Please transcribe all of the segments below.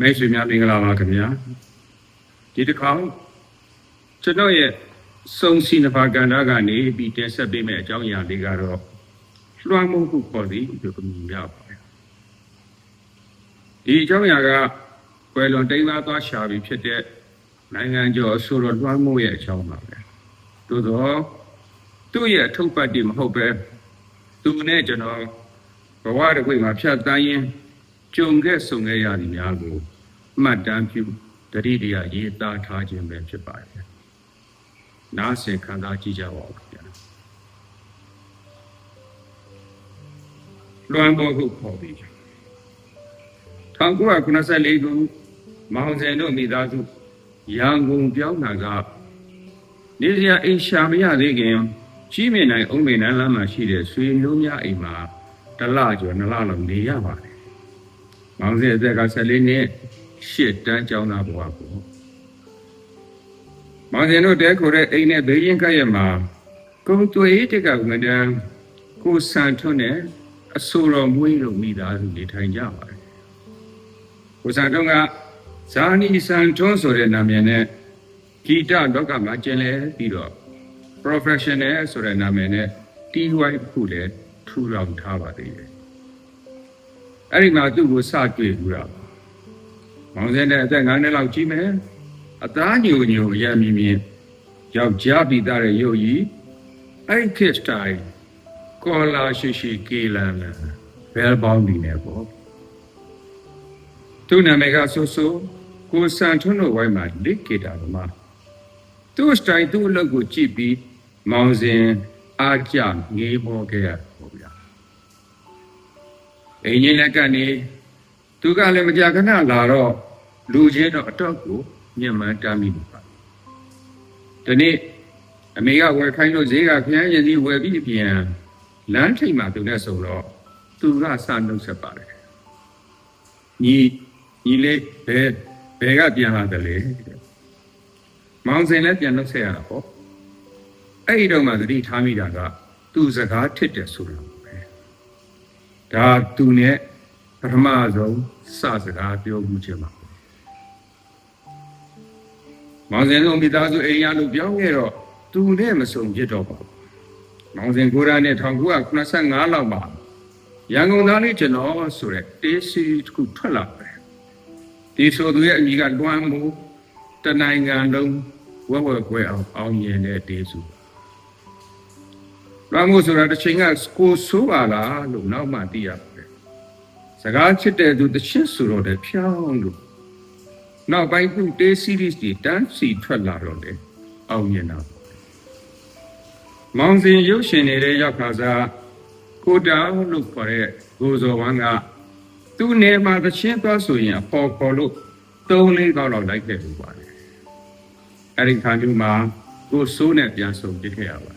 မိတ်ဆွေများမင်္ဂလာပါခင်ဗျာဒီတစ်ခါကျွန်တော်ရဲ့စုံစီနဖာကန္တာကနေပြီးတင်ဆက်ပေးမယ့်အကြောင်းအရာလေးကတော့လွှမ်းမိုးမှုပေါ်သည်လို့အမည်ရပါတယ်ဒီအကြောင်းအရာကကွယ်လွန်တိမ်သာသွားရှာပြီးဖြစ်တဲ့နိုင်ငံကျော်အဆိုတော်လွှမ်းမိုးရဲ့အကြောင်းပါပဲသို့တော့သူ့ရဲ့အထုပ်ပတ်တိမဟုတ်ပဲသူနဲ့ကျွန်တော်ဘဝတစ်ခွေမှာဖြတ်တန်းရင် ကြုံခဲ့ဆုံခဲ့ရသည်များကိုမှတ်တမ်းပြုတတိတရားရေးသားထားခြင်းပဲဖြစ်ပါတယ်။နားဆင်ခံစားကြည့်ကြပါဦးခင်ဗျာ။လွမ်းပေါ်ခုပေါ်ပြီ။1994ခုမောင်စင်တို့မိသားစုရန်ကုန်ပြောင်းတာကနေစရာအိမ်ရှာမရသေးခင်ကြီးမြင့်နိုင်အုံးမိန်နန်းလမ်းမှာရှိတဲ့ဆွေမျိုးများအိမ်မှာတစ်လကျော်နှစ်လလောက်နေရပါတယ်။ မောင်စင်အသက်က14နှစ်ရှစ်တန်းကျောင်းသားဘဝကိုမောင်စင်တို့တဲခိုတဲ့အိမ်နဲ့ဘေးရင်ကပ်ရမှာကုံသွေးတက်ကဝန်တန်းကိုစံထွန်းနဲ့အဆိုတော်မွေးတို့မိသားစုနေထိုင်ကြပါတယ်။ကိုစံထွန်းကဇာနီစံထွန်းဆိုတဲ့နာမည်နဲ့ဂီတလောကမှာကျင်လဲပြီးတော့ professional ဆိုတဲ့နာမည်နဲ့ TY ခုလည်းထူထောင်ထားပါသေးတယ်။ အဲ့ဒီမှာသူ့ကိုစတွေ့ဘူးတာပါ။မောင်စင်းတဲ့အသက်9နှစ်လောက်ကြီးမယ်။အသားညိုညိုအရမြင်မြင်ယောက်ျားပြီးသားတဲ့ရုပ်ကြီးအဲ့ဒီခေတ်စတိုင်ကောလာရှိရှိကေလန်ဘယ်ဘောင်းဒီနေပေါ့။သူ့နာမည်ကဆိုဆိုကိုစံထွန်းတို့ဝိုင်းမှာလစ်ကေတာကမှာသူ့စတိုင်သူ့အလုပ်ကိုကြည့်ပြီးမောင်စဉ်အားကြငေးမောခဲ့ရပေါ့ဗျာ အင်းကြီးလက်ကနေသူကလည်းမကြာခဏလာတော့လူချင်းတော့အတော့ကိုညှဉ်းမှန်းတားမိပါဒီနေ့အမေကဝယ်ခိုင်းလို့ဈေးကခရမ်းရင်စီဝယ်ပြီးပြန်လမ်းထိပ်မှာသူနဲ့ဆိုတော့သူကစနှုတ်ဆက်ပါတယ်ညီညီလေးဘယ်ဘယ်ကပြန်လာတယ်လဲတဲ့မောင်စင်လည်းပြန်နှုတ်ဆက်ရတာပေါ့အဲ့ဒီတော့မှသတိထားမိတာကသူ့စကားထစ်တယ်ဆိုတာပဲ ဒါသူနဲ့ပထမဆုံးစစကားပြောမှုခြင်းပါမောင်စင်တို့မိသားစုအိမ်ရလို့ပြောင်းခဲ့တော့သူနဲ့မဆုံဖြစ်တော့ပါဘူးမောင်စင်ကိုရာနဲ့1985လောက်မှာရန်ကုန်သားလေးကျွန်တော်ဆိုတဲ့တေးစီတစ်ခုထွက်လာတယ်ဒီဆိုသူရဲ့အမိကလွမ်းမှုတနိုင်ငံလုံးဝက်ဝက်ကွဲအောင်အောင်မြင်တဲ့တေးစု လွမ်းမှုဆိုတာတစ်ချိန်ကကိုဆိုးပါလားလို့နောက်မှသိရပါတယ်စကားချစ်တဲ့သူတစ်ချက်ဆိုတော့လည်းဖြောင်းလို့နောက်ပိုင်းခုတေး series တွေတန်းစီထွက်လာတော့လေအောင်မြင်တာမောင်စင်ရုပ်ရှင်နေတဲ့ရောက်ခါစားကိုတောင်လို့ခေါ်တဲ့ကိုဇော်ဝမ်းကသူ့နေမှာသချင်းသွားဆိုရင်အပေါ်ခေါ်လို့သုံးလေးကောက်လောက်လိုက်ခဲ့လို့ပါတယ်အဲ့ဒီခါမျိုးမှာကိုစိုးနဲ့ပြန်ဆုံပြစ်ခဲ့ရပါ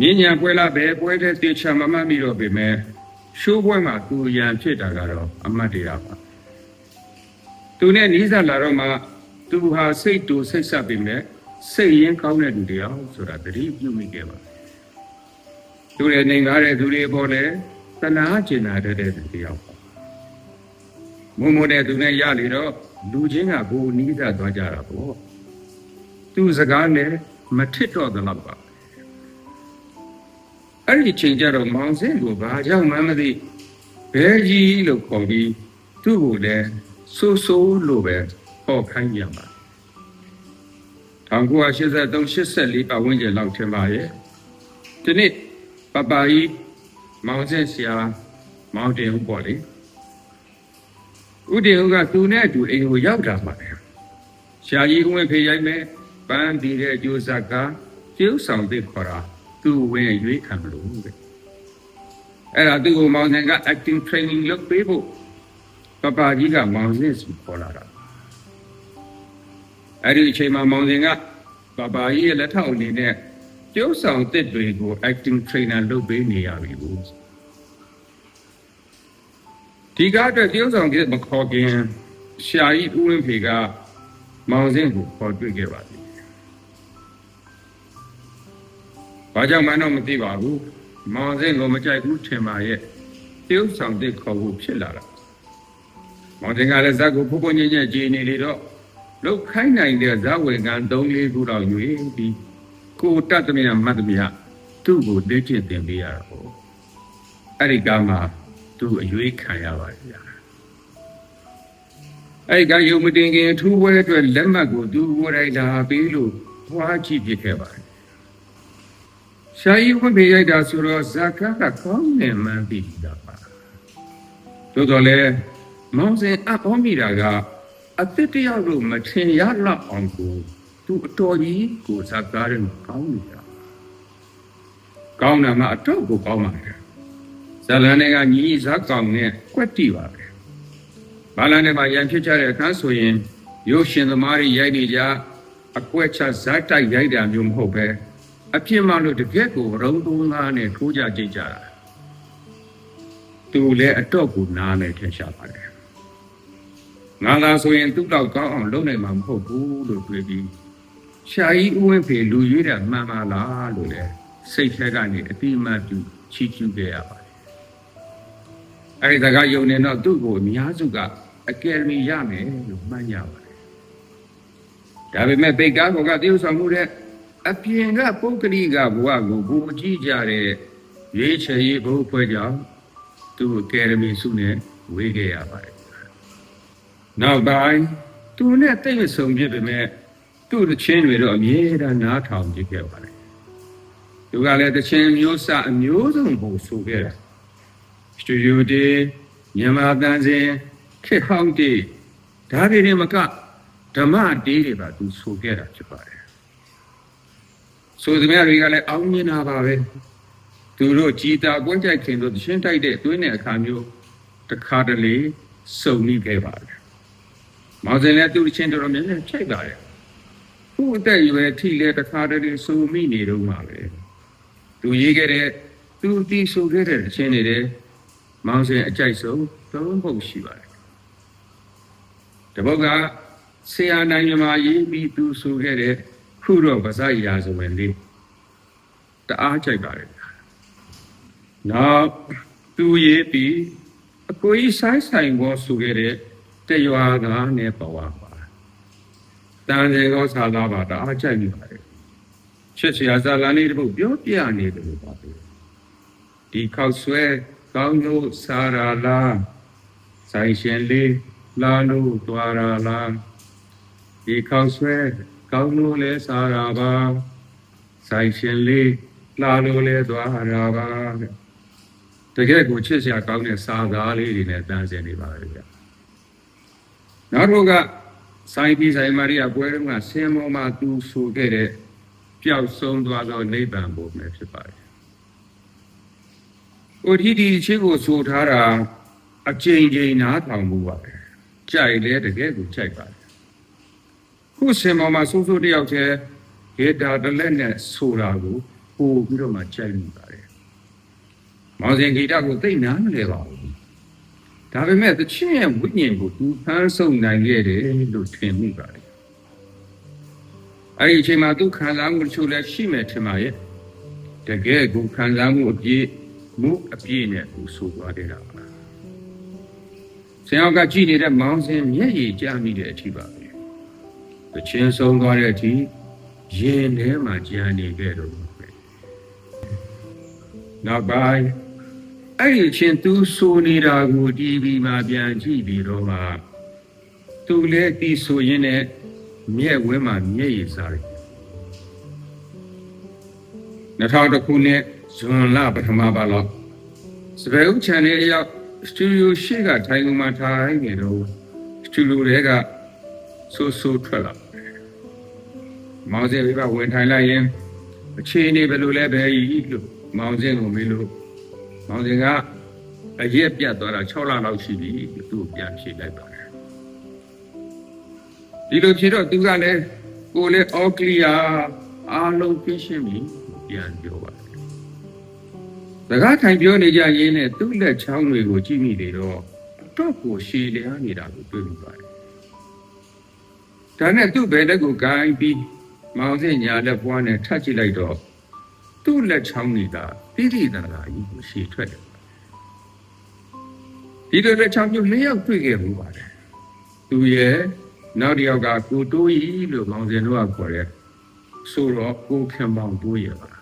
တယ်။ညဉ့်ညာပွဲလာပဲပွဲတဲ့တေချာမမမိတော့ပေမဲ့ရှိုးပွဲမှာသူရန်ဖြစ်တာကတော့အမတ်တရားပါ။သူနဲ့နီးစပ်လာတော့မှသူဟာစိတ်တူစိတ်ဆက်ပေမဲ့စိတ်ရင်းကောင်းတဲ့လူတယောက်ဆိုတာသတိပြုမိခဲ့ပါသူရဲ့နေကားတဲ့သူတွေပေါ်လဲတနာကျင်နာတတ်တဲ့သူတယောက်ပါမုံမတဲ့သူနဲ့ရလေတော့လူချင်းကကိုယ်နီးစပ်သွားကြတာပေါ့သူစကားနဲ့မထစ်တော့သလောက်ပါ အဲ့ဒီချိန်ကျတော့မောင်စင်းကိုဘာကြောင့်မှမသိဘဲကြီးလို့ခေါ်ပြီးသူ့ကိုလည်းဆိုးဆိုးလို့ပဲဟောခိုင်းကြပါ1983 84ပတ်ဝန်းကျင်လောက်ထင်ပါရဲ့ဒီနေ့ပပကြီးမောင်စင်းဆရာမောင်တင်ဦးပေါ့လေဥဒေဟုကသူနဲ့အတူအိမ်ကိုရောက်တာပါပဲရှာကြီးဦးဝင်ဖေရိုက်မဲ့ပန်းဒီတဲ့အကျိုးဆက်ကကျုပ်ဆောင်သိခေါ်တာ သူ့ဝင်ရွေးခံလို့ပဲအဲ့ဒါသူ့ကိုမောင်စင်က acting training လုပ်ပေးဖို့ပပကြီးကမောင်စင်စီခေါ်လာတာအဲ့ဒီအချိန်မှာမောင်စင်ကပပကြီးရဲ့လက်ထောက်အနေနဲ့ကျုပ်ဆောင်သစ်တွေကို acting trainer လုပ်ပေးနေရပြီဘူးဒီကားအတွက်တရုတ်ဆောင်ကမခေါ်ခင်ရှာကြီးဦးဝင်းဖေကမောင်စင်းကိုခေါ်တွေ့ခဲ့ပါသ ဘာကြောင့်မှတော့မသိပါဘူး။မောင်စင်းကိုမကြိုက်ဘူးထင်ပါရဲ့။တရုတ်ဆောင်တဲ့ခေါ်ဖို့ဖြစ်လာတာမောင်တင်ကလည်းဇက်ကိုဖုတ်ဖုတ်ညံ့ညံ့ကြည်နေလေတော့လုတ်ခိုင်းနိုင်တဲ့ဇက်ဝင်က3 4ခုတော့ယူပြီးကိုတတ်သမီးမတ်သမီးသူ့ကိုလက်ကျင့်တင်ပေးရတော့အဲ့ဒီကမှသူ့အရွေးခံရပါဗျာအဲ့ဒီကယုံမတင်ခင်ထူးပွဲအတွက်လက်မှတ်ကိုသူကိုယ်တိုင်လာပေးလို့ဘွားကြည့်ပြခဲ့ပါတယ် ရှာယီဝတ်ပေးရိုက်တာဆိုတော့ဇက်ကကကောင်းနေမှန်းသိတာပါသို့တော်လည်းမောင်စင်အပေါင်းမိတာကအစ်စ်တယောက်လို့မထင်ရလောက်အောင်ကိုသူအတော်ကြီးကိုဇက်ကားရင်ကောင်းနေတာကောင်းတာမှအတော့ကိုကောင်းပါတယ်ဇလန်တွေကညီဇက်ကောင်နဲ့ကွက်တိပါပဲဘာလန်တွေမှာရန်ဖြစ်ကြတဲ့အခါဆိုရင်ရုပ်ရှင်သမားတွေရိုက်နေကြအကွက်ချဇက်တိုက်ရိုက်တာမျိုးမဟုတ်ပဲ အပြစ်မှလို့တကက်ကိုရုံးသုံးသားနဲ့ထိုးကြကြိတ်ကြတာသူလည်းအတော့ကိုနားနဲ့ထင်ရှားပါတယ်ငါသာဆိုရင်သူ့တော့ကောင်းအောင်လုပ်နိုင်မှာမဟုတ်ဘူးလို့တွေးပြီးရှာကြီးဦးဝင်းဖေလူရွေးတာမှန်ပါလားလို့လေစိတ်ထဲကနေအတိအမှတ်ပြုချီးကျူးခဲ့ရပါတယ်အဲဒီတကားယုံနေတော့သူ့ကိုအများစုကအကယ်ဒမီရမယ်လို့မှန်းကြပါတယ်ဒါပေမဲ့ပေကားကတရုပ်ဆောင်မှုတဲ့ အပြင်ကပုဂ္ဂလိကဘဝကိုဘူကြည့်ကြတဲ့ရွေးချယ်ရေးဘုဖွဲ့ကြောင့်သူ့အကယ်ဒမီစုနဲ့ဝေးခဲ့ရပါတယ်နောက်ပိုင်းသူနဲ့တိတ်ဆုံဖြစ်ပေမဲ့သူ့တချင်းတွေတော့အမြဲတမ်းနားထောင်ကြည့်ခဲ့ပါတယ်သူကလည်းတချင်းမျိုးစအမျိုးစုံပုံဆိုခဲ့တာစတူဒီယိုတေမြန်မာတန်စင်ခေတ်ဟောင်းတေဒါတွေနဲ့မကဓမ္မတေးတွေပါသူဆိုခဲ့တာဖြစ်ပါတယ် ဆိုသမျှတွေကလည်းအောင်းမြင်တာပါပဲသူတို့ကြည်တာပွင့်ကြိုက်ခင်တို့တချင်းတိုက်တဲ့အတွင်းနဲ့အခါမျိုးတစ်ခါတလေစုံမိခဲ့ပါတယ်မောင်စင်လည်းသူ့ချင်းတော်တော်များများချိန်ပါတယ်ခုအသက်အရွယ်ထိလဲတစ်ခါတလေစုံမိနေတော့မှာပဲသူရေးခဲ့တဲ့သူတီးဆိုခဲ့တဲ့ချင်းတွေတဲ့မောင်စင်အကြိုက်ဆုံးသုံးပုတ်ရှိပါတယ်တပုတ်ကဆရာနိုင်မြမာရေးပြီးသူဆိုခဲ့တဲ့ ခုတော့ဗဇရာဇဝင်လေးတအားကြိုက်ပါတယ်နောက်သူရေးပြီးအကိုကြီးဆိုင်ဆိုင်ဘောဆိုခဲ့တဲ့တရွာသားနဲ့ပဝါပါတန်တယ်ကောဆာလာပါတအားကြိုက်နေပါတယ်ချစ်စရာဇာလန်လေးတစ်ပုဒ်ပြောပြနေတယ်လို့ပါပဲဒီခောက်ဆွဲကောင်းလို့စာရာလာဆိုင်ရှင်လေးလာလို့တွာရာလာဒီခောက်ဆွဲ ကောင်းလို့လဲစာရာပါဆိုင်ရှင်လေးလာလို့လဲသွားရာပါတကယ်ကိုချစ်စရာကောင်းတဲ့စာသားလေးတွေနဲ့တန်းစင်နေပါလေဗျနောက်တော့ကဆိုင်ပြီးဆိုင်မာရိယာပွဲတော်ကဆင်းမောမှာသူဆိုခဲ့တဲ့ပျောက်ဆုံးသွားသောနိဗ္ဗာန်ဘုံပဲဖြစ်ပါတယ်။ဥထီဒီချင်းကိုဆိုထားတာအကျဉ်းချင်းနားထောင်မှုပါပဲ။ကြိုက်လဲတကယ်ကိုကြိုက်ပါတယ်။ ခုဆင်မောမှာစိုးစိုးတယောက်တည်းဂေတာတစ်လက်နဲ့ဆိုတာကိုပို့ပြီးတော့မှကြိုက်မိပါတယ်။မောင်စင်ဂီတကိုသိနားမလဲပါဘူး။ဒါပေမဲ့တချင်းရဲ့ဝိညာဉ်ကိုသူဖမ်းဆုပ်နိုင်ခဲ့တယ်လို့ထင်မိပါတယ်။အဲ့ဒီအချိန်မှာသူခံစားမှုတချို့လည်းရှိမယ်ထင်ပါရဲ့။တကယ်ကိုခံစားမှုအပြည့်မှုအပြည့်နဲ့သူဆိုသွားတယ်လား။ဆင်အောင်ကကြည့်နေတဲ့မောင်စင်မျက်ရည်ကျမိတဲ့အထိပါပဲ။ တချင်းဆုံးသွားတဲ့အထိရင်ထဲမှာကြာနေခဲ့တော့ပဲ။နောက်ပိုင်းအဲ့ဒီချင်းသူဆိုနေတာကိုတီးပြီးမှပြန်ကြည့်ပြီးတော့မှသူလည်းတီးဆိုရင်းနဲ့မျက်ဝဲမှာမျက်ရည်စားတယ်2000ခုနှစ်ဇွန်လပထမပတ်လောက်စပယ်ဦးချန်နယ်အရောက်စတူဒီယိုရှိကထိုင်ကုန်မှာထိုင်နေတော့စတူဒီယိုတွေကဆိုးဆိုးထွက်လာ မောင်စင်ပြဝင်ထိုင်လိုက်ရင်အခြေအနေဘယ်လိုလဲပဲကြီးလို့မောင်စင်ကိုမေးလို့မောင်စင်ကအရက်ပြတ်သွားတာ6လလောက်ရှိပြီသူ့ကိုပြန်ဖြေလိုက်ပါတယ်ဒီလိုဖြေတော့သူကလည်းကိုလည်းအော်ကလီယာအားလုံးပြရှင်းပြီပြန်ပြောပါတယ်စကားထိုင်ပြောနေကြရင်းနဲ့သူ့လက်ချောင်းတွေကိုကြည့်မိနေတော့တော့ကိုရှည်လျားနေတာကိုတွေ့မိပါတယ်ဒါနဲ့သူ့ဘယ်လက်ကိုကိုင်းပြီး မောင်စင်ညာလက်ပွားနဲ့ထပ်ကြည့်လိုက်တော့သူ့လက်ချောင်းတွေကတိတိတသာကြီးကိုရှည်ထွက်တယ်ဒီလိုတစ်ချောင်းမျိုး၄ယောက်တွေ့ခဲ့မှုပါတယ်သူရဲ့နောက်တစ်ယောက်ကကိုတိုးကြီးလို့မောင်စင်တို့ကခေါ်တဲ့ဆိုတော့ကိုခင်ပေါင်တိုးရပါ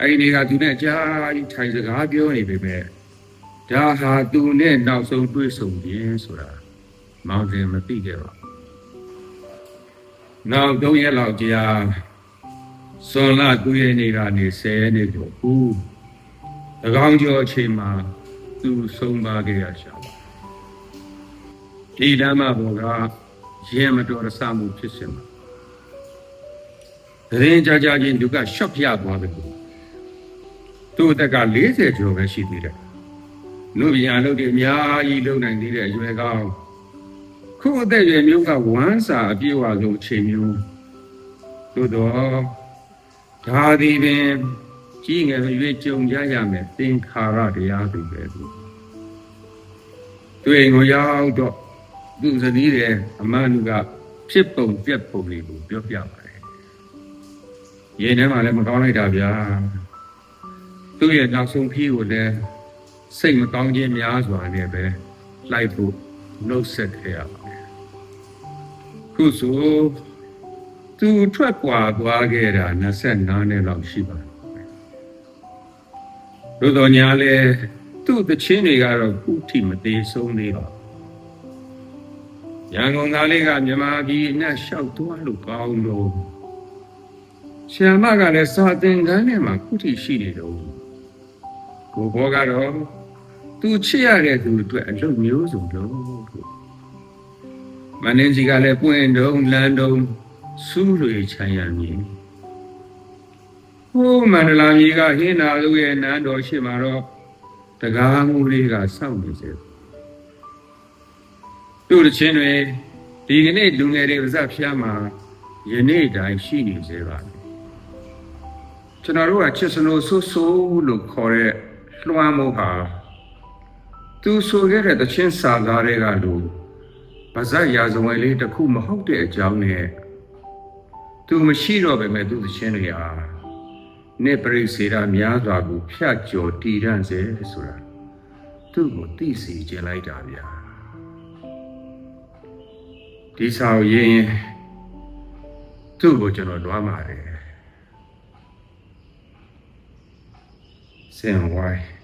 အဲ့ဒီကသူနဲ့အကြာကြီးထိုင်စကားပြောနေပေမဲ့ဒါဟာသူနဲ့နောက်ဆုံးတွေ့ဆုံခြင်းဆိုတာမောင်စင်မသိခဲ့ပါဘူး နောက်၃ရက်လောက်ကြာစွန်လာသူရဲ့နေကနေ10ရက်နေတော့ဦး၎င်းကျော်အချိန်မှာသူဆုံးပါခဲ့ရရှာပါဒီဓမ္မဘောကရဲမတော်ရစမှုဖြစ်စင်မှာတရင်ကြကြချင်းလူကရှော့ပြသွားတယ်သူ့အသက်က40ကျော်ပဲရှိသေးတယ်လူပညာလုပ်တွေအများကြီးလုပ်နိုင်သေးတဲ့အရွယ်ကောင်း ခုအသက်အရွယ်မျိုးကဝမ်းစာအပြည့်အဝဆုံးအချိန်မျိုးသို့တော့ဒါသည်ပင်ကြီးငယ်ရွေးကြုံကြရမယ်သင်္ခါရတရားတွေပဲသူတွေ့ငိုရောက်တော့သူဇနီးတယ်အမှန်ကဖြစ်ပုံပြက်ပုံလေးကိုပြောပြပါတယ်ရေထဲမှာလည်းမကောင်းလိုက်တာဗျာသူ့ရဲ့နောက်ဆုံးခီးကိုလည်းစိတ်မကောင်းခြင်းများစွာနဲ့ပဲလိုက်ဖို့နှုတ်ဆက်ခဲ့ရပါတယ် ခုဆိုသူထွက်ကွာသွားခဲ့တာ25နှစ်လောက်ရှိပါတယ်သို့တော်ညာလဲသူ့တချင်းတွေကတော့ခုထိမသေးဆုံးသေးပါဘူးရန်ကုန်သားလေးကမြမကြီးနဲ့လျှောက်သွားလို့ကောင်းလို့ဆရာမကလည်းစာသင်ခန်းထဲမှာခုထိရှိနေတော့ကိုဘောကတော့သူချစ်ရတဲ့သူအတွက်အလုပ်မျိုးစုံတော့ မင်းကြီးကလည်းပွင့်တုံးလန်းတုံးစူးလွေချမ်းရမည်ဟိုးမန္တလာကြီးကဟင်းနာလူရဲ့နန်းတော်ရှိမှာတော့တကားမှုလေးကစောင့်နေစေတို့တချင်းတွေဒီကနေ့လူငယ်တွေပါဇက်ဖျားမှာယနေ့တိုင်းရှိနေစေပါမယ်ကျွန်တော်တို့ကချစ်စနိုးဆူဆူလို့ခေါ်တဲ့လွှမ်းမိုးဟာသူဆိုခဲ့တဲ့တချင်းစာသားတွေကလို့ ဗဇက်ရာဇဝင်လေးတစ်ခုမဟုတ်တဲ့အကြောင်းနဲ့သူမရှိတော့ပဲမဲ့သူသချင်းတွေဟာနေပရိစေရာများစွာကိုဖြတ်ကျော်တည်ရန်စေဆိုတာသူ့ကိုသိစေခြင်းလိုက်တာဗျာဒီစာကိုရေးရင်သူ့ကိုကျွန်တော်လွှမ်းပါတယ်စင်ဝိုင်း